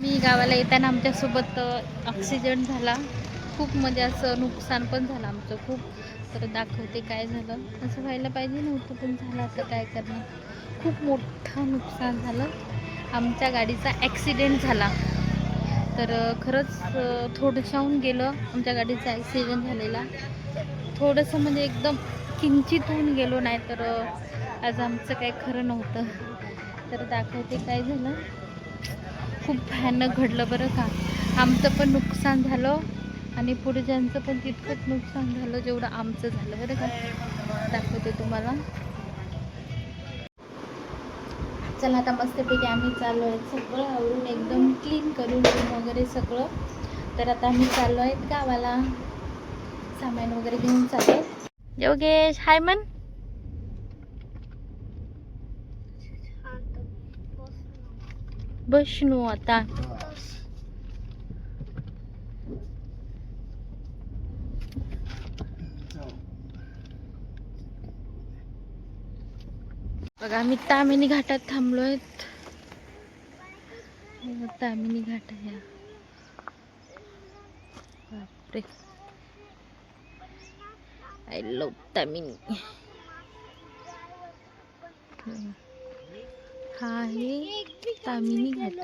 मी गावाला येताना आमच्यासोबत ॲक्सिडेंट झाला. खूप म्हणजे असं नुकसान पण झालं आमचं खूप. तर दाखवते काय झालं. असं व्हायला पाहिजे नव्हतं पण झालं आता काय करणार. खूप मोठं नुकसान झालं. आमच्या गाडीचा ॲक्सिडेंट झाला. तर खरंच थोडंशाहून गेलं आमच्या गाडीचा ॲक्सिडेंट झालेला. थोडंसं म्हणजे एकदम किंचित होऊन गेलो नाही तर आज आमचं काही खरं नव्हतं. तर दाखवते काय झालं. खूप भयानक घडलं बरं का. आमचं पण नुकसान झालं आणि पुढच्यांचं पण तितकंच नुकसान झालं जेवढं आमचं झालं बरं का. दाखवते तुम्हाला. चला आता मस्तपैकी आम्ही चाललो आहे. सगळं आवरून एकदम क्लीन करून वगैरे सगळं. तर आता आम्ही चाललो आहेत गावाला. सामान वगैरे घेऊन चाललो. योगेश हाय मन बसनू आता. बघा आम्ही तामिनी घाटात थांबलोय. तामिनी घाट या बापरे. I love Tamhini. हम्म. हा आहे तामिनी घाट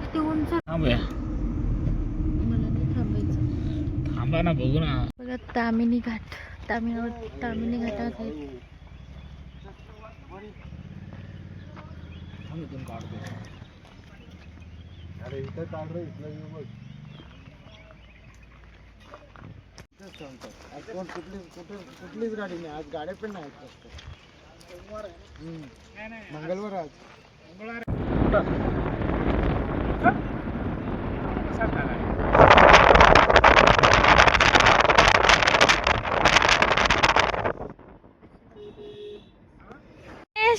किती उंच थांबूया मला नाही थांबायचं थांबा ना बघू ना. बघा तामिनी घाट. तामिळ तामिनी घाटात आहे. कुठलीच गाडी नाही आज गाड्या पण नाही. मंगळवार आज.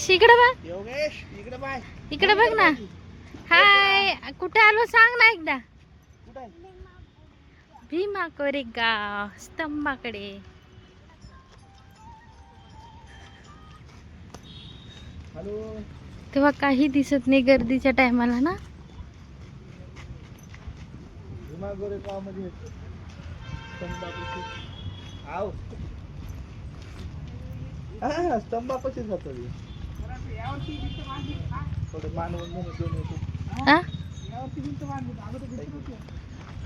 एश, इकडे बघ. योगेश इकडे बाय इकडे बघ ना. हाय कुठे आलो सांग ना एकदा. भीमा कोरेगाव स्तंभाकडे. हॅलो. तेव्हा काही दिसत नाही गर्दीच्या टायमाला ना. भीमा गोरेगावमध्ये स्तंभापाशी. आव. हा स्तंभापाशी जातो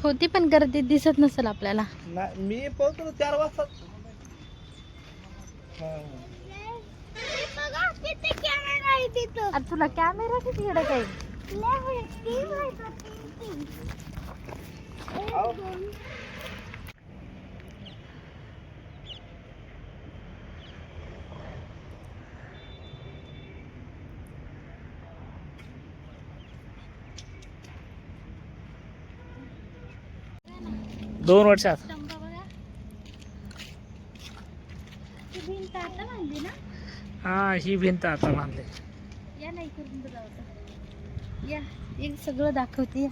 होती पण गर्दी दिसत नसेल आपल्याला. मी पोहोचलो चार वाजता तुला कॅमेरा किती येडं काही दोन वर्षात. हा ही भिंत आता बांधली. या नाही करून या एक सगळं दाखवते. या.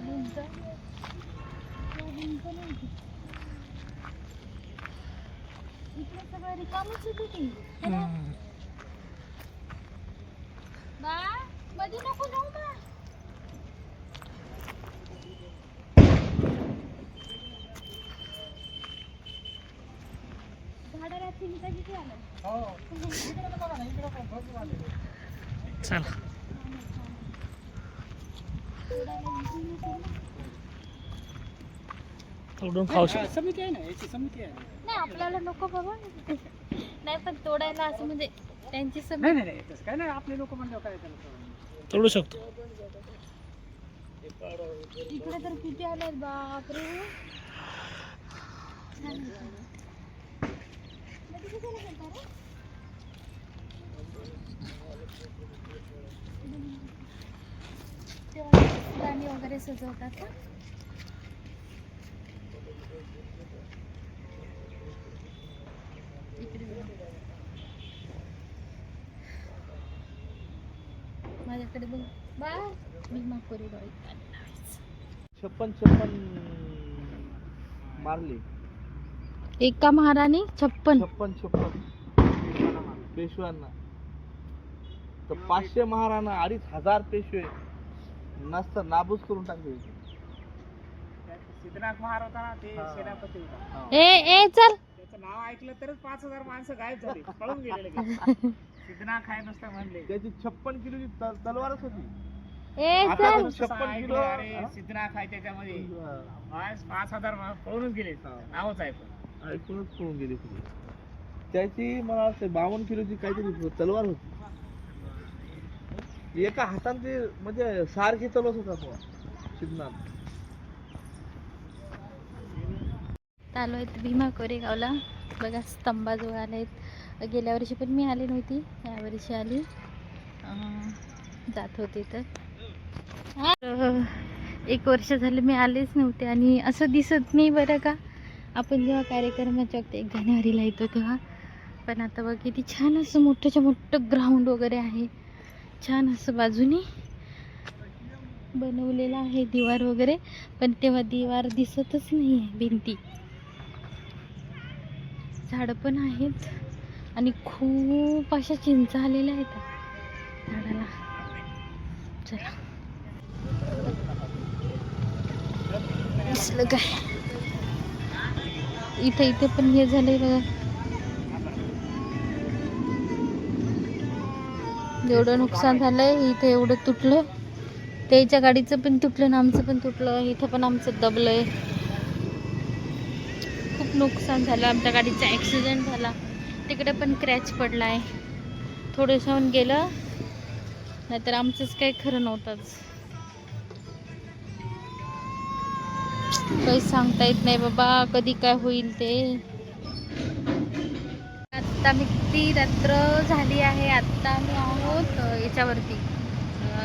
भिंत. भिंत नाही. ती. इकडे सगळं रिकामच होती ती. बा मध्ये नको जाऊ बा झाडाला चिंता किती आलं चला. तोडून खाऊ शकतो. नाही आपल्याला नको बाबा. नाही पण तोडायला असं म्हणजे त्यांची सम- तोडू शकतो. इकडे तर किती आले बापरे. छान आहे. मध्ये कितीला गेलता रे? तेव्हा फुलांनी वगैरे सजवतात ना बघा. माझ्याकडे बघ. बा कोरेगाव इथं लावायचं. छप्पन छप्पन मारले. एका महाराणी छप्पन. छप्पन छप्पन. पेशव्यांना तर पाचशे महाराणा अडीच हजार पेशवे नसत नाबूस करून टाकले सिद्धनाथ महाराज होता ना ते. सेनापती होता. ए ए चल. त्याचं नाव ऐकलं तरच पाच हजार माणसं गायब झाली. पळून गेलेले सिद्धनाथ काय नसतं म्हणले. त्याची छप्पन किलोची तलवारच होती. ए आता चल. तर छप्पन किलो अरे हा? सिद्धनाथ आहे त्याच्यामध्ये. आज पाच हजार मा- पळूनच गेले. हा. नावच आहे पण ऐकूनच पळून गेली त्याची मला वाटतं बावन्न किलोची काहीतरी तलवार होती. एका हाताने ते म्हणजे सारखी चलत होता तो. सिद्धनाथ आलो आहेत भीमा कोरेगावला. बघा स्तंभाजवळ आले आहेत गेल्या वर्षी पण मी आली नव्हती. या वर्षी आली. जात होते तर. एक वर्ष झाले मी आलेच नव्हते आणि असं दिसत नाही बरं का. आपण जेव्हा कार्यक्रमाच्या वक्ती एक जानेवारीला येतो तेव्हा. पण आता बघ किती छान असं मोठंच्या मोठं ग्राउंड वगैरे आहे. छान असं बाजूनी बनवलेलं आहे दिवार वगैरे पण तेव्हा दिवार दिसतच नाही आहे भिंती. झाडं पण आहेत आणि खूप अशा चिंचा आलेल्या आहेत. झाडाला. चला. दिसलं काय? इथं इथे पण हे झालंय बघा. एवढं नुकसान झालंय इथे एवढं तुटलं. त्याच्या गाडीचं पण तुटलं आणि आमचं पण तुटलं. इथं पण आमचं दबलंय. खूप नुकसान झालं. आमच्या गाडीचा ॲक्सिडेंट झाला. तिकडे पण क्रॅच पडला आहे थोडंसं गेलं. नाहीतर आमचंच काही खरं नव्हतंच. काही सांगता येत नाही बाबा. कधी काय होईल ते. आत्ता मी किती रात्र झाली आहे आत्ता आम्ही आहोत याच्यावरती.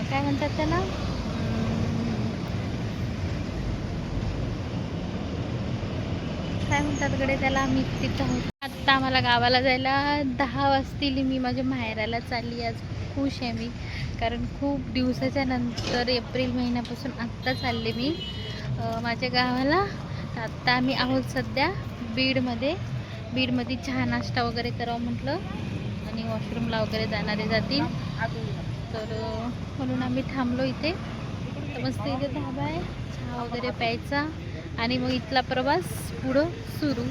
काय म्हणतात त्याला? काय म्हणतात कडे त्याला? आम्ही तिथं आहोत. आत्ता आम्हाला गावाला जायला दहा वाजतील मी माझ्या माहेराला चालली. आज खुश आहे मी कारण खूप दिवसाच्या नंतर एप्रिल महिन्यापासून आत्ता चालले मी माझ्या गावाला. तर आत्ता आम्ही आहोत सध्या बीडमध्ये. बीडमध्ये चहा नाश्ता वगैरे करावं म्हटलं. आणि वॉशरूमला वगैरे जाणारे जातील. तर म्हणून आम्ही थांबलो इथे. तर मस्त इथे धाबा आहे. चहा वगैरे प्यायचा. आणि मग इथला प्रवास पुढं सुरू.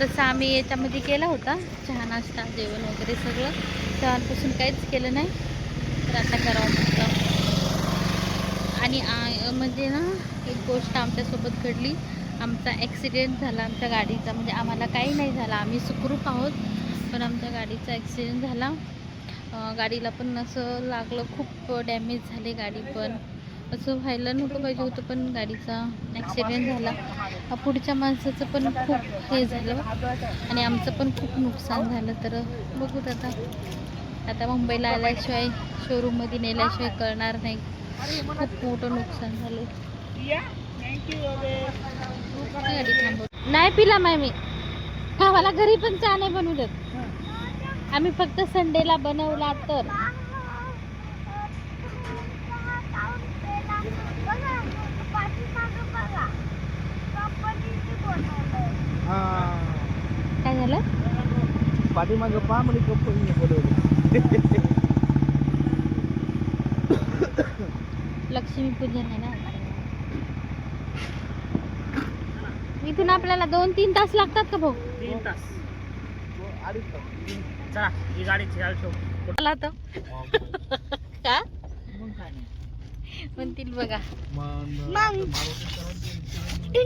तसं आम्ही याच्यामध्ये केला होता. चहा नाश्ता जेवण वगैरे सगळं. चहापासून काहीच केलं नाही. तर आता करावं म्हटलं. आणि म्हणजे ना एक गोष्ट आमच्यासोबत घडली. आमचा ॲक्सिडेंट झाला आमच्या गाडीचा. म्हणजे आम्हाला काही नाही झाला. आम्ही सुखरूप आहोत पण आमच्या गाडीचा ॲक्सिडेंट झाला. गाडीला पण असं लागलं खूप डॅमेज झाले गाडी पण. असं व्हायला नव्हतं पाहिजे होतं पण गाडीचा ॲक्सिडेंट झाला. पुढच्या माणसाचं पण खूप हे झालं आणि आमचं पण खूप नुकसान झालं. तर बघूत आता. आता मुंबईला आल्याशिवाय शोरूममध्ये नेल्याशिवाय कळणार नाही. खूप मोठं नुकसान झालं. नाही पिला माय मी. आम्हाला घरी पण चहा नाही बनवू देत. आम्ही फक्त संडेला बनवला तर. काय झालं? पाठीमागं पहा म्हणे कंपनी बोलवली. लक्ष्मी पूजन आहे ना. इथून आपल्याला दोन तीन तास लागतात का भाऊ? तीन तास. चला ही गाडी चाल तर का? म्हणतील बघा. मग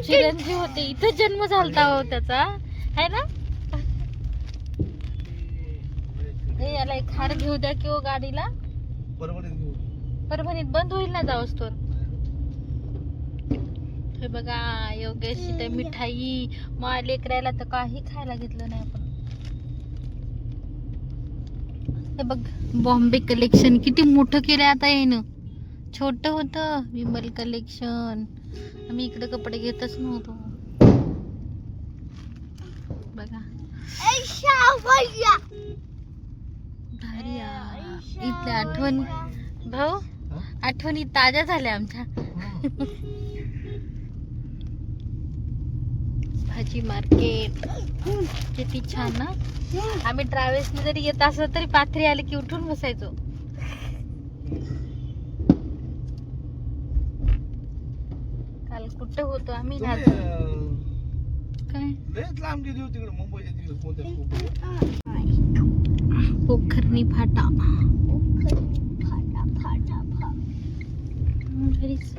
चिरंजीव होते. इथं जन्म झालता हो त्याचा. आहे ना? हे याला एक हार घेऊ द्या किंवा गाडीला. परभणीत बंद होईल ना जाऊस तर हे बघा योगेश इथे मिठाई मग लेकरायला तर काही खायला घेतलं नाही आपण. हे बघ बॉम्बे कलेक्शन किती मोठं केलंय आता येणं छोट होतं विमल कलेक्शन आम्ही इकडे कपडे घेतच नव्हतो. बघा. इथल्या आठवणी भाऊ आठवणी ताज्या झाल्या आमच्या. भाजी मार्केट. किती छान ना. आम्ही ट्रॅव्हल्स जरी येत असलो तरी पाथरी आले की उठून बसायचो. काल कुठं होतो आम्ही? ना काय? लयच लांब गेली होती तिकडे मुंबईच्या दिवस मोठे पोखरणी फाटा. घरीच.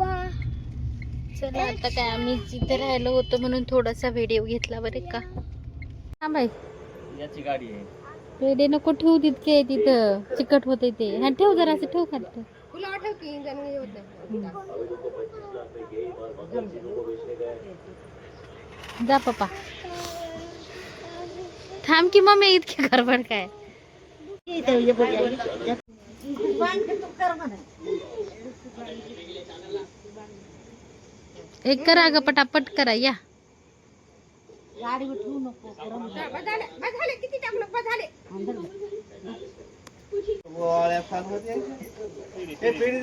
चला आता काय आम्ही जिथे राहिलो होतो म्हणून थोडासा व्हिडिओ घेतला बरे का? हा बाई. याची गाडी आहे. पेढे नको ठेवू तितके तिथं चिकट होते ते. हा ठेव जरा असं ठेव खात जा पप्पा. थांब की मम्मी इतकी गडबड काय? एक करा ग पटापट करा या गोळ्या फार होत्या हे पेढी